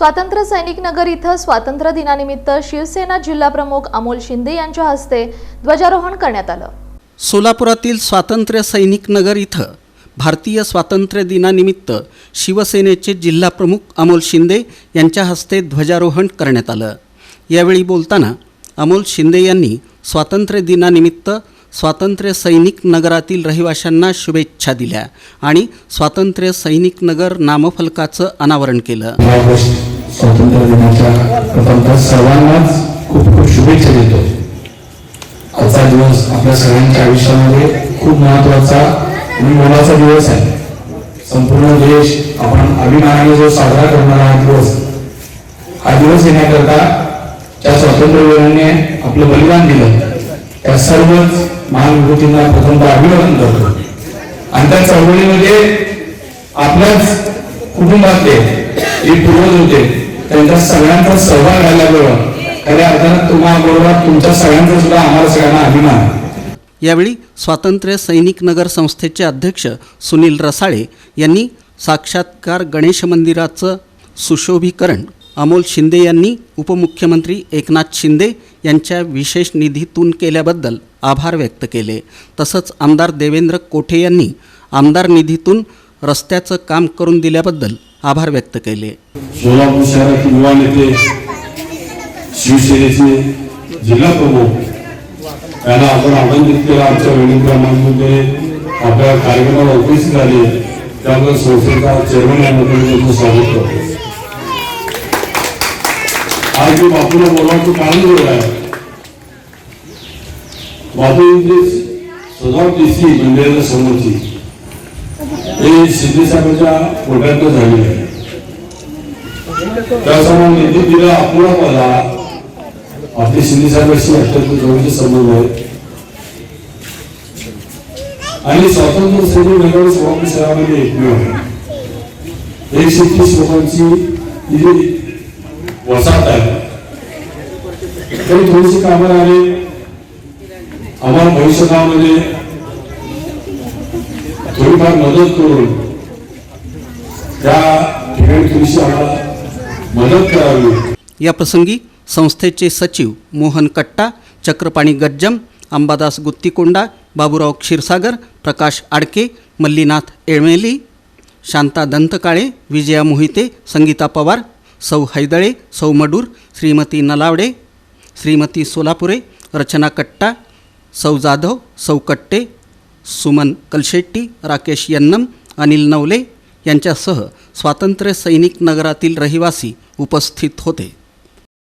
स्वातंत्र्य सैनिक नगर इथं स्वातंत्र्य दिनानिमित्त शिवसेना जिल्हा प्रमुख अमोल शिंदे यांच्या हस्ते ध्वजारोहण करण्यात आलं. सोलापुरातील स्वातंत्र्य सैनिक नगर इथं भारतीय स्वातंत्र्य दिनानिमित्त शिवसेनेचे जिल्हाप्रमुख अमोल शिंदे यांच्या हस्ते ध्वजारोहण करण्यात आलं. यावेळी बोलताना अमोल शिंदे यांनी स्वातंत्र्य दिनानिमित्त स्वातंत्र्य सैनिक नगरातील रहिवाशांना शुभेच्छा दिल्या आणि स्वातंत्र्य सैनिक नगर नामफलकाचं अनावरण केलं. स्वातंत्र्य दिनाच्या प्रथमतः सर्वांनाच खूप खूप शुभेच्छा देतो. आजचा दिवस आपल्या सगळ्यांच्या आयुष्यामध्ये खूप महत्त्वाचा आणि मोलाचा दिवस आहे. संपूर्ण देश आपण अभिमानाने जो साजरा करणारा हा दिवस हा दिवस येण्याकरता त्या स्वातंत्र्यवीरांनी आपलं बलिदान दिलं. त्या सर्वच महान विभूतींना प्रथमतः अभिवादन करतो. आणि त्या चळवळीमध्ये आपल्याच कुटुंबातले जे पूर्वज होते त्यांच्या सगळ्यांचा सहभाग घ्यायला खऱ्या अर्थानं तुम्हाला तुमच्या सगळ्यांचा सुद्धा आम्हाला सगळ्यांना अभिमान आहे. यावेळी स्वातंत्र्य सैनिक नगर संस्थेचे अध्यक्ष सुनील रसाळे यांनी साक्षात्कार गणेश मंदिराचं सुशोभीकरण अमोल शिंदे यांनी उपमुख्यमंत्री एकनाथ शिंदे यांच्या विशेष निधीतून केल्याबद्दल आभार व्यक्त केले. तसंच आमदार देवेंद्र कोठे यांनी आमदार निधीतून रस्त्याचं काम करून दिल्याबद्दल आभार व्यक्त केले. सोलापूर शहरातील युवा नेते शिवसेनेचे जिल्हा प्रमुख यांना आपण आमंत्रित केलं आमच्या वेळी क्रमांकामध्ये. आपल्या कार्यक्रमाला उपस्थित झाले त्यामुळे संस्थेचा चेअरमन या नात्याने स्वागत करतो. आज मी बापूला बोलावचं कारण एवढं आहे. बापूंची सजावट दिसली मंदिराच्या म्हणजे समोरची. हे शिंदे साहेबांच्या पोटातनं झालेली आहे. त्यासमोर निधी दिला अपुरा मला. आपले शिंदे साहेबांशी अत्यंत जवळचे संबंध आहेत आणि स्वातंत्र्य सैनिक नगर स्वामी शहरामध्ये एकमेव आहे. एकशे तीस लोकांची वसाहत आहे. तरी थोडीशी कामं आले आम्हाला भविष्यकाळामध्ये थोडीफार मदत करून त्या ठिकाणी थोडीशी आम्हाला मदत करावी. याप्रसंगी संस्थेचे सचिव मोहन कट्टा चक्रपाणी गज्जम अंबादास गुत्तीकोंडा बाबूराव क्षीरसागर प्रकाश आडके मल्लीनाथ एळमेली शांता दंतकाळे विजया मोहिते संगीता पवार सौ हैदळे सौ मडूर श्रीमती नलावडे श्रीमती सोलापुरे रचना कट्टा सौ जाधव सौ कट्टे सुमन कलशेट्टी राकेश यन्नम अनिल नवले यांच्यासह स्वातंत्र्य सैनिक नगरातील रहिवासी उपस्थित होते.